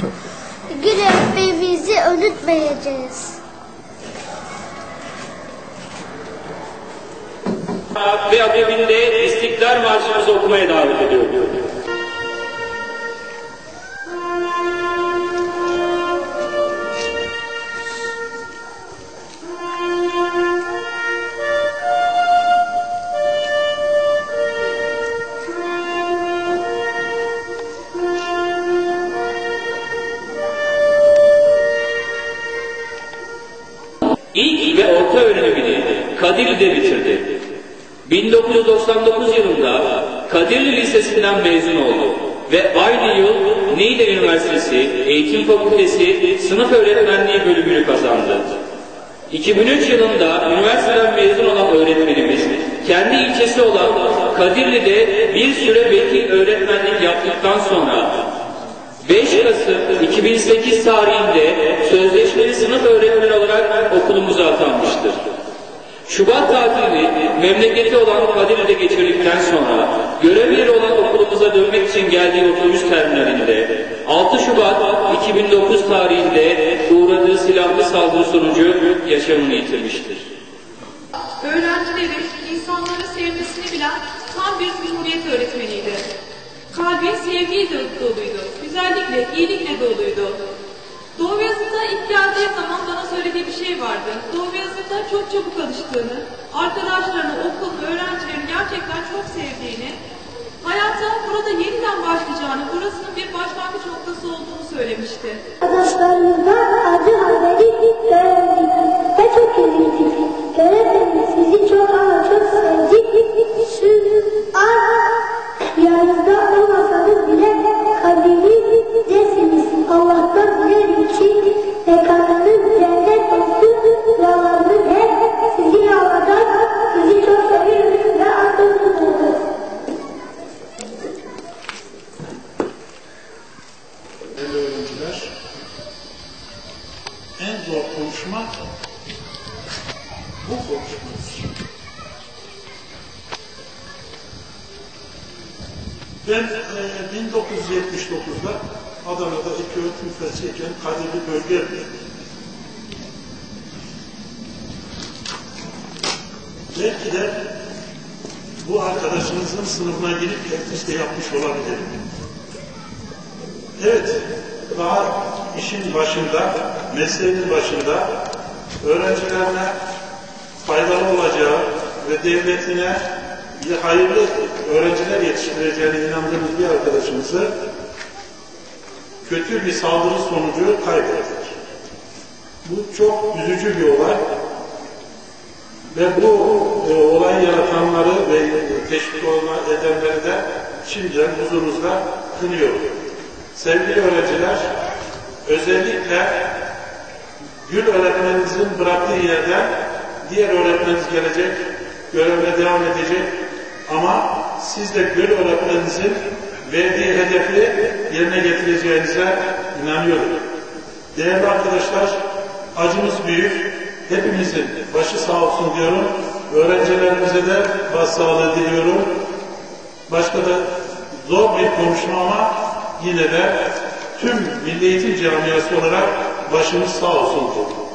çok. Gülümümüzü unutmayacağız. Ve akabinde İstiklal Marşımızı okumaya davet ediyorum. Kadirli'de bitirdi. 1999 yılında Kadirli Lisesi'nden mezun oldu ve aynı yıl Niğde Üniversitesi Eğitim Fakültesi Sınıf Öğretmenliği bölümünü kazandı. 2003 yılında üniversiteden mezun olan öğretmenimiz kendi ilçesi olan Kadirli'de bir süre vekil öğretmenlik yaptıktan sonra 5 Kasım 2008 tarihinde sözleşmeli sınıf öğretmeni olarak okulumuza atanmıştır. Şubat tatilini memleketi olan Kadirli'de geçirdikten sonra görev yeri olan okulumuza dönmek için geldiği otobüs terminalinde 6 Şubat 2009 tarihinde uğradığı silahlı saldırı sonucu yaşamını yitirmiştir. Öğrencilerin insanları sevmesini bilen tam bir cumhuriyet öğretmeniydi. Kalbi sevgiyle doluydu, güzellikle, iyilikle doluydu. Doğu Yazı'da ilk geldiği zaman bana vardı. Doğu Yazı'da çok çabuk alıştığını, arkadaşlarını, okul, öğrencilerini gerçekten çok sevdiğini, hayata burada yeniden başlayacağını, burasının bir başlangıç noktası olduğunu söylemişti. Arkadaşlarımızdan bu konuşmadır. Ben e, 1979'da Adana'da iki öğretim üniversiteyken Kadirli bölge Belki de bu arkadaşınızın sınıfına girip teftiş de yapmış olabilirim. Evet, daha işin başında, mesleğinin başında öğrencilerine faydalı olacağı ve devletine hayırlı öğrenciler yetiştireceğine inandığımız bir arkadaşımızı kötü bir saldırı sonucu kaybettik. Bu çok üzücü bir olay ve bu e, olayı yaratanları ve teşvik olma edenleri de şimdiden huzurunuzda kınıyorum. Sevgili öğrenciler, özellikle Gül öğretmeninizin bıraktığı yerden diğer öğretmeniniz gelecek, görevine devam edecek ama siz de Gül öğretmeninizin verdiği hedefi yerine getireceğinize inanıyorum. Değerli arkadaşlar, acımız büyük, hepimizin başı sağ olsun diyorum. Öğrencilerimize de başsağlığı diliyorum. Başka da zor bir konuşma ama yine de tüm Milli Eğitim Camiası olarak başımız sağ olsun diyorum.